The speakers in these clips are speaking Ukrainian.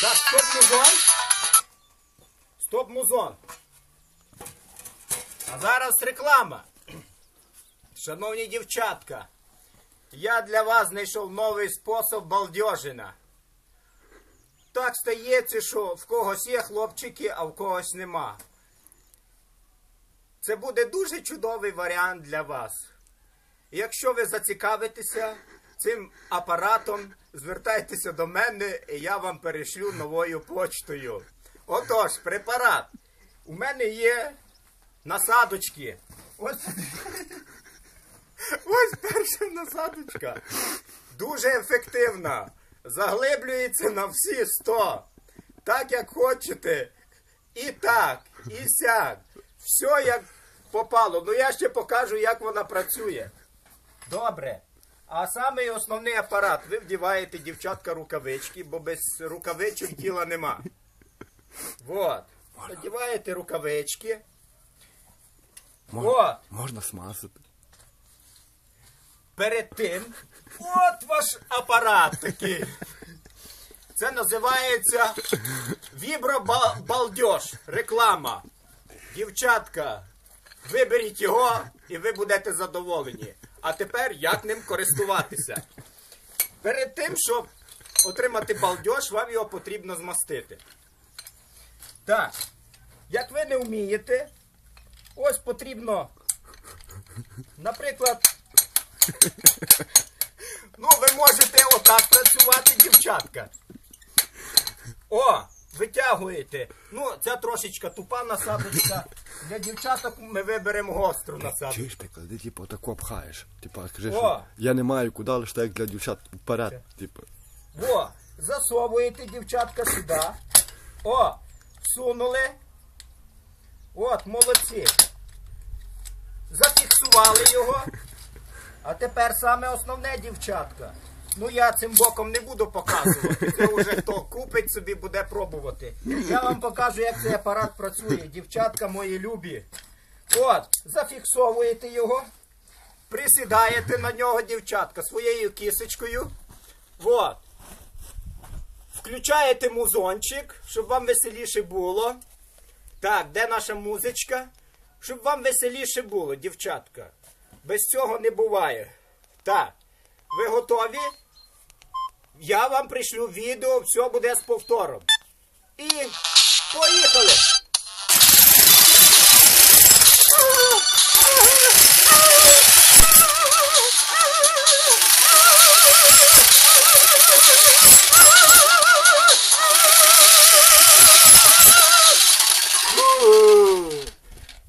Так, стоп музон. Стоп музон. А зараз реклама. Шановні дівчатка, я для вас знайшов новий спосіб балдежина. Так стається, що в когось є хлопчики, а в когось нема. Це буде дуже чудовий варіант для вас. Якщо ви зацікавитеся цим апаратом, звертайтеся до мене, і я вам перешлю новою почтою. Отож, препарат. У мене є насадочки. Ось, ось перша насадочка. Дуже ефективна. Заглиблюється на всі 100. Так як хочете. І так, і сяк. Все як попало. Ну я ще покажу, як вона працює. Добре. А самий основний апарат. Ви вдіваєте, дівчатка, рукавички, бо без рукавичок діла нема. Вот. Надіваєте рукавички. От. Можна смазати. Перед тим. От ваш апарат такий. Це називається вібробалдеж. Реклама. Дівчатка, виберіть його і ви будете задоволені. А тепер як ним користуватися? Перед тим, щоб отримати балдеж, вам його потрібно змастити. Так, як ви не вмієте, ось потрібно, наприклад, Ну, ви можете отак працювати, дівчатка. О, витягуєте. Ну, ця трошечка тупа насадочка. Для дівчаток ми виберемо гостру насадку. Чуєш, приклад, ти типу тако пхаєш. Типа, скажи, О! що я не маю куди, лише так як для дівчат вперед. Типу. О, засовуєте дівчатка сюди. О, всунули. От, молодці. Зафіксували його. А тепер саме основне, дівчатка. Ну я цим боком не буду показувати. Це вже хто купить собі, буде пробувати. Я вам покажу, як цей апарат працює. Дівчатка мої любі. От, зафіксовуєте його. Присідаєте на нього, дівчатка, своєю кисочкою. От. Включаєте музончик, щоб вам веселіше було. Так, де наша музичка? Щоб вам веселіше було, дівчатка. Без цього не буває. Так, ви готові? Я вам пришлю відео, все буде з повтором. І поїхали!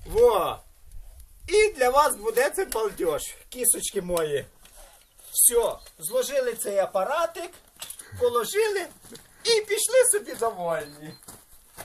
Во! І для вас буде це балдеж, кісочки мої. Все, зложили цей апаратик, положили і пішли собі довольні.